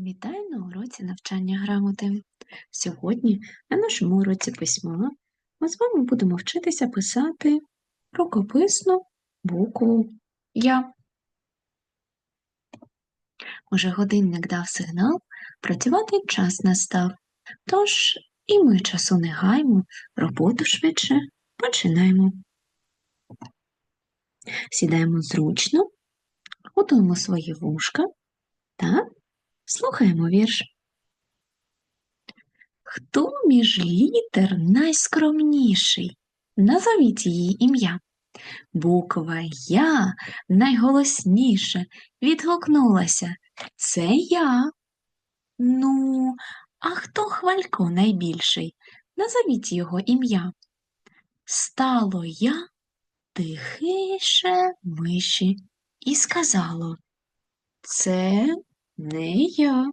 Вітаю на уроці навчання грамоти. Сьогодні на нашому уроці письма ми з вами будемо вчитися писати рукописну букву Я. Уже годинник дав сигнал, працювати час настав. Тож і ми часу не гаймо, роботу швидше починаємо. Сідаємо зручно, готуємо свої вушка та Слухаємо вірш. Хто між літер найскромніший? Назовіть її ім'я. Буква Я найголосніше відгукнулася. Це я. Ну, а хто хвалько найбільший? Назовіть його ім'я. Стало я тихіше миші і сказало Це не я.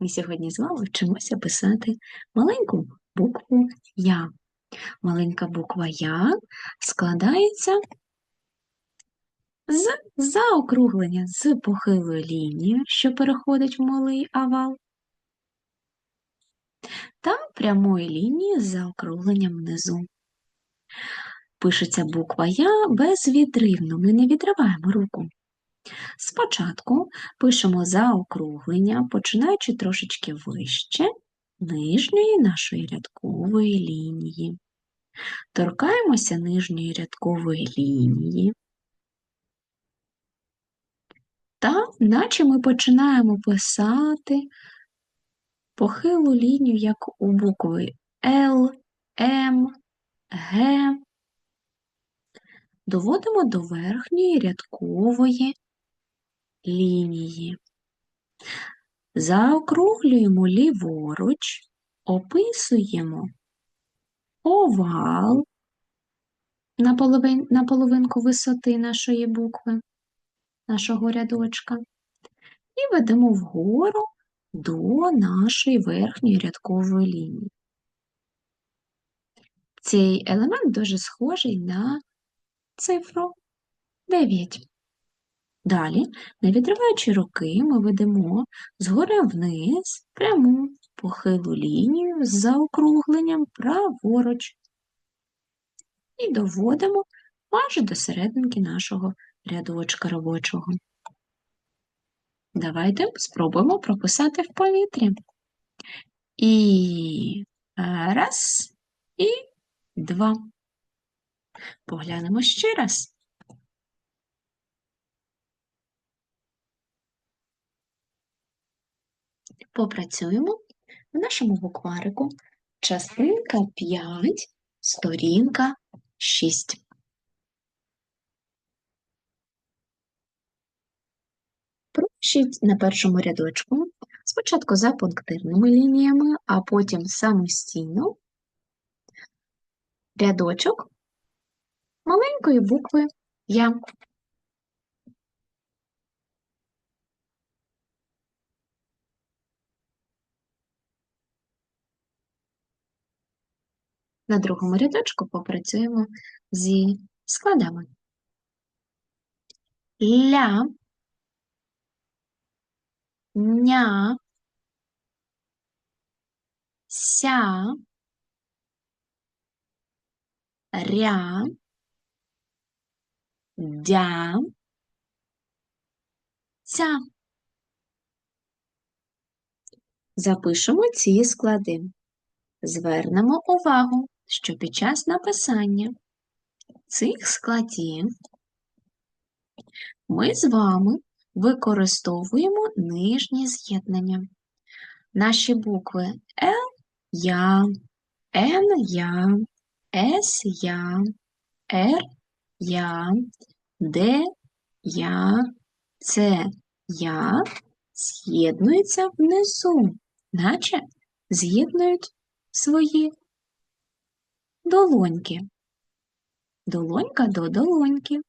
Ми сьогодні з вами вчимося писати маленьку букву Я. Маленька буква Я складається з заокруглення з похилою лінією, що переходить в малий овал, та прямої лінії з заокругленням внизу. Пишеться буква Я безвідривно, ми не відриваємо руку. Спочатку пишемо заокруглення, починаючи трошечки вище нижньої нашої рядкової лінії. Торкаємося нижньої рядкової лінії. Та, наче ми починаємо писати похилу лінію, як у букви Л, М, Г, доводимо до верхньої рядкової лінії. Заокруглюємо ліворуч, описуємо овал на, половин, на половинку висоти нашої букви, нашого рядочка, і ведемо вгору до нашої верхньої рядкової лінії. Цей елемент дуже схожий на цифру 9. Далі, не відриваючи руки, ми ведемо згори вниз пряму похилу лінію з заокругленням праворуч і доводимо майже до серединки нашого рядочка робочого. Давайте спробуємо прописати в повітрі. І раз, і два. Поглянемо ще раз. Попрацюємо в нашому букварику частинка 5, сторінка 6. Пропишіть на першому рядочку спочатку за пунктирними лініями, а потім самостійно рядочок маленької букви Я. На другому рядочку попрацюємо зі складами. Ля, ня, ся, ря, дя, ця. Запишемо ці склади. Звернемо увагу, що під час написання цих складів ми з вами використовуємо нижні з'єднання. Наші букви Л я, Н я, С я, Р я, Д я, С я з'єднуються внизу, наче з'єднують свої долоньки. Долонька до долоньки.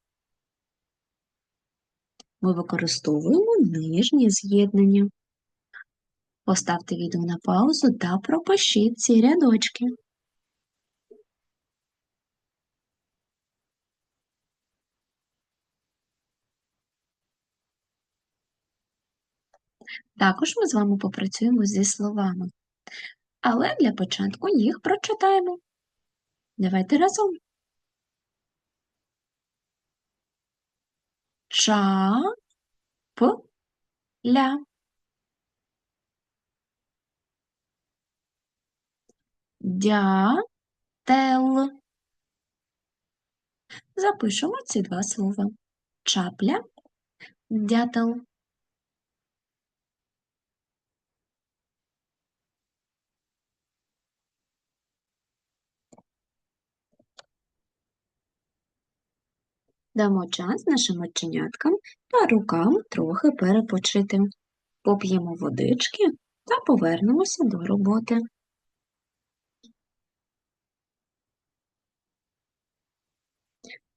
Ми використовуємо нижні з'єднання. Поставте відео на паузу та пропишіть ці рядочки. Також ми з вами попрацюємо зі словами. Але для початку їх прочитаємо. Давайте разом. Ча, п, ля. Дятел. Запишемо ці два слова. Чапля, дятел. Дамо час нашим оченяткам та рукам трохи перепочити. Поп'ємо водички та повернемося до роботи.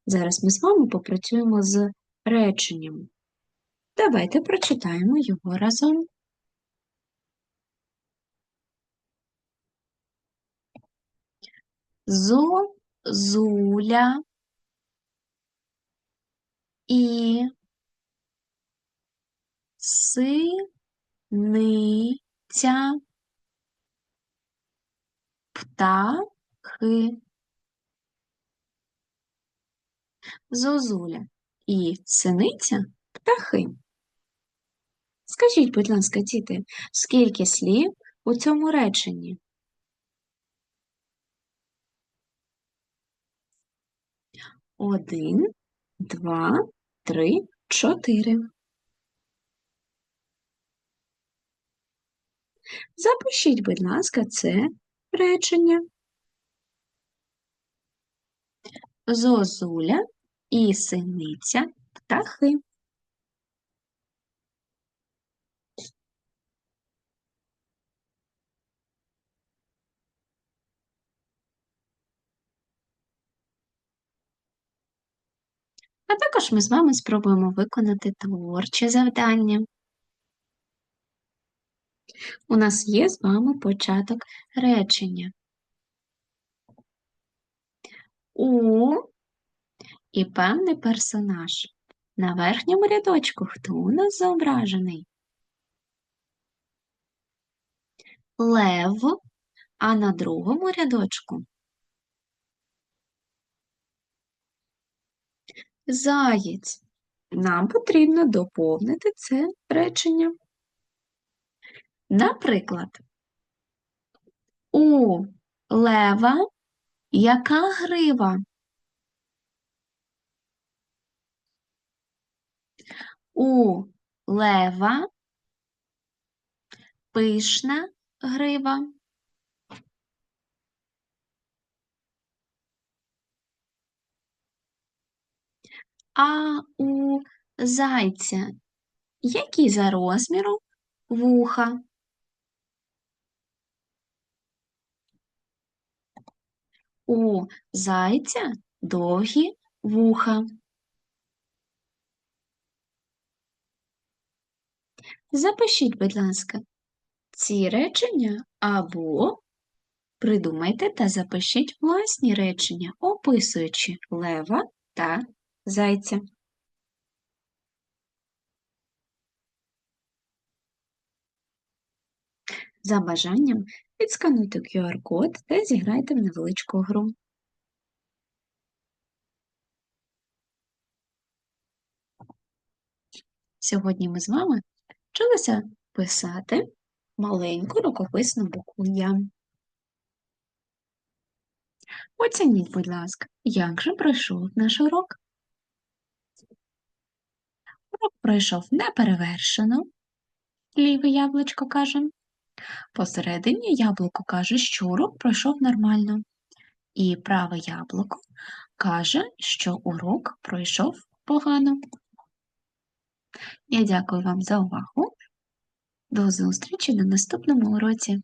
Зараз ми з вами попрацюємо з реченням. Давайте прочитаємо його разом. Зозуля і синиця птахи. Зозуля і синиця птахи. Скажіть, будь ласка, діти, скільки слів у цьому реченні? Один, два, три, чотири. Запишіть, будь ласка, це речення. Зозуля і синиця птахи. А також ми з вами спробуємо виконати творче завдання. У нас є з вами початок речення. У і певний персонаж. На верхньому рядочку хто у нас зображений? Лев, а на другому рядочку заєць. Нам потрібно доповнити це речення. Наприклад, у лева яка грива? У лева пишна грива. А у зайця які за розміром вуха? У зайця довгі вуха. Запишіть, будь ласка, ці речення або придумайте та запишіть власні речення, описуючи лева та зайця. За бажанням відскануйте QR-код та зіграйте в невеличку гру. Сьогодні ми з вами вчилися писати маленьку рукописну букву Я. Оцініть, будь ласка, як же пройшов наш урок? Урок пройшов неперевершено, ліве яблучко каже. Посередині яблуко каже, що урок пройшов нормально. І праве яблуко каже, що урок пройшов погано. Я дякую вам за увагу. До зустрічі на наступному уроці.